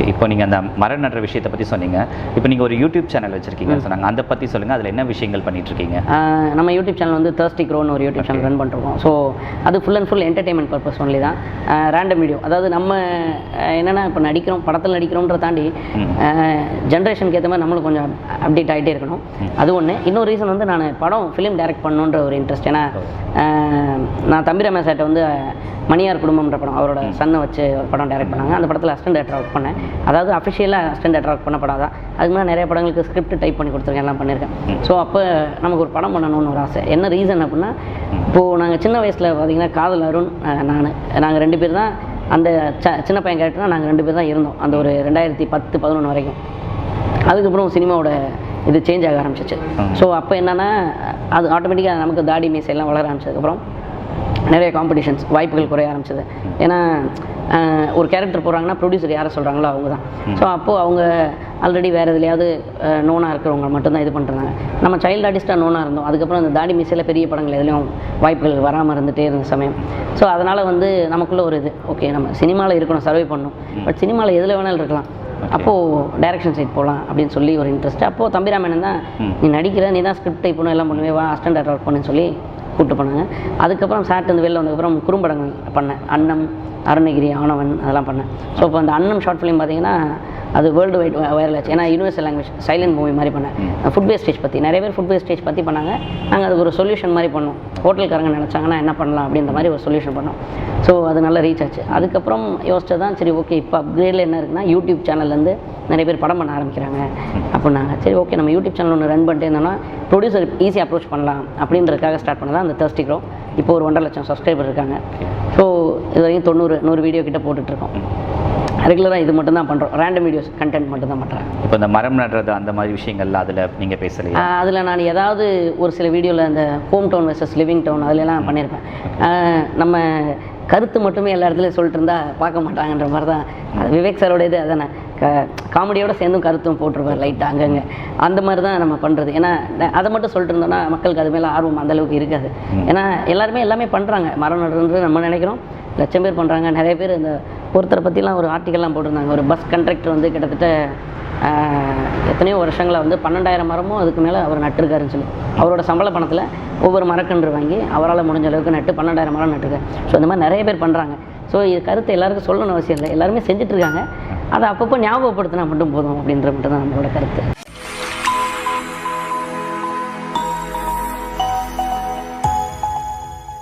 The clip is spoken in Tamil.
ஓகே இப்போ நீங்கள் அந்த மரம் நடுற விஷயத்தை பற்றி சொன்னீங்க. இப்போ நீங்கள் ஒரு யூடியூப் சேனல் வச்சுருக்கீங்க சொன்னாங்க. அதை பற்றி சொல்லுங்கள் அதில் என்ன விஷயங்கள் பண்ணிட்டு இருக்கீங்க நம்ம யூடியூப் சேனல் வந்து தேர்ஸ்டி க்ரோன்னு ஒரு யூடியூப் சேனல் ரன் பண்ணிருக்கோம். ஸோ அது full and full entertainment purpose only தான். ரேண்டம் வீடியோ அதாவது நம்ம என்னன்னா இப்போ நடிக்கிறோம் படத்தில் நடிக்கிறோம்ன்ற தாண்டி ஜென்ரேஷனுக்கு ஏற்ற மாதிரி நம்மளும் கொஞ்சம் அப்டேட் ஆகிட்டே இருக்கணும். அது ஒன்று இன்னொரு ரீசன் வந்து நான் படம் ஃபிலிம் டைரக்ட் பண்ணணுன்ற ஒரு இன்ட்ரெஸ்ட் ஏன்னா நான் தம்பிராம சேட்டை வந்து மணியார் குடும்பம்ன்ற படம் அவரோட சன்னை வச்சு ஒரு படம் டைரக்ட் பண்ணாங்க. அந்த படத்தில் அசிஸ்டன்ட் டேரக்டர் ஒர்க் பண்ணேன். அதாவது அஃபிஷியலாக அசிஸ்டன்ட் டேரக்டர் ஒர்க் பண்ண படம் தான் அதுக்கு முன்னாடி நிறைய படங்களுக்கு ஸ்கிரிப்ட் டைப் பண்ணி கொடுத்துருக்கேன் எல்லாம் பண்ணியிருக்கேன் ஸோ அப்போ நமக்கு ஒரு படம் பண்ணணும்னு ஒரு ஆசை. என்ன ரீசன் அப்படின்னா இப்போது நாங்கள் சின்ன வயசில் பார்த்தீங்கன்னா காதல் அருண் நான் நாங்கள் ரெண்டு பேர் தான் அந்த ச சின்ன பையன் கேரக்டர்னா நாங்கள் ரெண்டு பேர் தான் இருந்தோம். அந்த ஒரு ரெண்டாயிரத்தி பத்து பதினொன்று வரைக்கும். அதுக்கப்புறம் சினிமாவோட இது சேஞ்ச் ஆக ஆரம்பிச்சிச்சு. ஸோ அப்போ என்னென்னா அது ஆட்டோமேட்டிக்காக நமக்கு தாடி மீசை எல்லாம் வளர ஆரம்பிச்சதுக்கப்புறம் நிறைய காம்படிஷன்ஸ் வாய்ப்புகள் குறைய ஆரம்பிச்சது. ஏன்னா ஒரு கேரக்டர் போடுறாங்கன்னா ப்ரொடியூசர் யாரை சொல்கிறாங்களோ அவங்க தான். ஸோ அப்போது அவங்க ஆல்ரெடி வேறு எதுலையாவது நோனாக இருக்கிறவங்க மட்டும்தான் இது பண்ணுறாங்க நம்ம சைல்டு ஆர்டிஸ்ட்டாக நோனாக இருந்தோம். அதுக்கப்புறம் அந்த தாடி மீசையில் பெரிய படங்கள் எதுலேயும் வாய்ப்புகள் வராமல் இருந்துகிட்டே இருந்த சமயம். ஸோ அதனால் வந்து நமக்குள்ள ஒரு இது. ஓகே நம்ம சினிமாவில் இருக்கணும் சர்வே பண்ணணும். பட் சினிமாவில் எதில் வேணாலும் இருக்கலாம். அப்போது டைரக்ஷன் சைட் போகலாம் அப்படின்னு சொல்லி ஒரு இன்ட்ரெஸ்ட் அப்போது தம்பிராமன் தான் நீ நடிக்கிற நீ தான் ஸ்கிரிப்ட் டைப் பண்ணணும் எல்லாம் பண்ணுவே வா டேரக்டர் ஒர்க் பண்ணுன்னு சொல்லி கூப்பிட்டு போனாங்க அதுக்கப்புறம் சாட்டு வந்து வெளில வந்ததுக்கப்புறம் குறும்படங்கள் பண்ணேன். அன்னம் அருணகிரி ஆனவன் அதெல்லாம் பண்ணேன். ஸோ இப்போ அந்த அன்னம் ஷார்ட் ஃபிலிம் பார்த்தீங்கன்னா அது வேர்ல்டு வைட் வைரல் ஆச்சு. ஏன்னா யூனிவர்சல் லாங்குவேஜ் சைலண்ட் மூவி மாதிரி பண்ணேன். ஃபுட் வேஸ்டேஜ் பற்றி நிறைய பேர் ஃபுட் வேஸ்டேஜ் பற்றி பண்ணாங்க. நாங்கள் அதுக்கு ஒரு சொல்யூஷன் மாதிரி பண்ணோம். ஹோட்டல்காரங்க நினச்சாங்கன்னா என்ன பண்ணலாம் அப்படின்ற மாதிரி ஒரு சொல்யூஷன் பண்ணோம். ஸோ அது நல்லா ரீச் ஆச்சு. அதுக்கப்புறம் யோசிச்சது தான் சரி ஓகே இப்போ அப்கிரேடில் என்ன இருக்குன்னா யூடியூப் சேனல்லேருந்து நிறைய பேர் படம் பண்ண ஆரம்பிக்கிறாங்க அப்படின்னாங்க. சரி ஓகே நம்ம யூடியூப் சேனல் ஒன்று ரன் பண்ணிட்டு இருந்தோம்னா ப்ரொடியூசர் ஈஸியாக அப்ரோச் பண்ணலாம் அப்படின்றதுக்காக ஸ்டார்ட் பண்ணதான் அந்த தேர்ஸ்டி க்ரோ இப்போ ஒரு ஒன்றரை லட்சம் சப்ஸ்கிரைபர் இருக்காங்க. ஸோ இது வரைக்கும் தொண்ணூறு நூறு வீடியோ கிட்ட போட்டுட்ருக்கோம் ரெகுலராக இது மட்டும் தான் பண்ணுறோம் ரேண்டம் வீடியோஸ் கண்டென்ட் மட்டும் தான் பண்ணுறேன் இப்போ இந்த மரம் நடுறது அந்த மாதிரி விஷயங்கள்ல அதில் நீங்கள் பேசலையா? அதில் நான் ஏதாவது ஒரு சில வீடியோவில் இந்த home town versus living town அதுலலாம் பண்ணியிருப்பேன் நம்ம கருத்து மட்டுமே எல்லா இடத்துலையும் சொல்லிட்டு இருந்தா பார்க்க மாட்டாங்கன்ற மாதிரி தான். விவேக் சாரோட இது அதானே. காமெடியோட சேர்ந்தும் கருத்தும் போட்டிருப்பார் லைட்டாக அங்கங்கே அந்த மாதிரி தான் நம்ம பண்ணுறது ஏன்னா அதை மட்டும் சொல்லிட்டு இருந்தோம்னா மக்களுக்கு அது மேலே ஆர்வம் அந்த அளவுக்கு இருக்காது. ஏன்னா எல்லாருமே எல்லாமே பண்ணுறாங்க மரம் நடுறது நம்ம நினைக்கிறோம். லட்சம் பேர் பண்ணுறாங்க நிறைய பேர் இந்த ஒருத்தரை பற்றிலாம் ஒரு ஆர்டிக்கல்லாம் போட்டிருந்தாங்க. ஒரு பஸ் கண்டக்டர் வந்து கிட்டத்தட்ட எத்தனையோ வருஷங்களை வந்து பன்னெண்டாயிரம் மரமும் அதுக்கு மேலே அவர் நட்டிருக்காருன்னு சொல்லி. அவரோட சம்பள பணத்தில் ஒவ்வொரு மரக்கன்று வாங்கி அவரால் முடிஞ்ச அளவுக்கு நட்டு பன்னெண்டாயிரம் மரம் நட்டுருக்காரு. ஸோ இந்த மாதிரி நிறைய பேர் பண்ணுறாங்க ஸோ இது கருத்தை எல்லாருக்கும் சொல்லணும்னு அவசியம் இல்லை. எல்லாருமே செஞ்சுட்டு இருக்காங்க. அதை அப்பப்போ ஞாபகப்படுத்தினா மட்டும் போதும் அப்படின்ற மட்டும் தான் நம்மளோட கருத்து.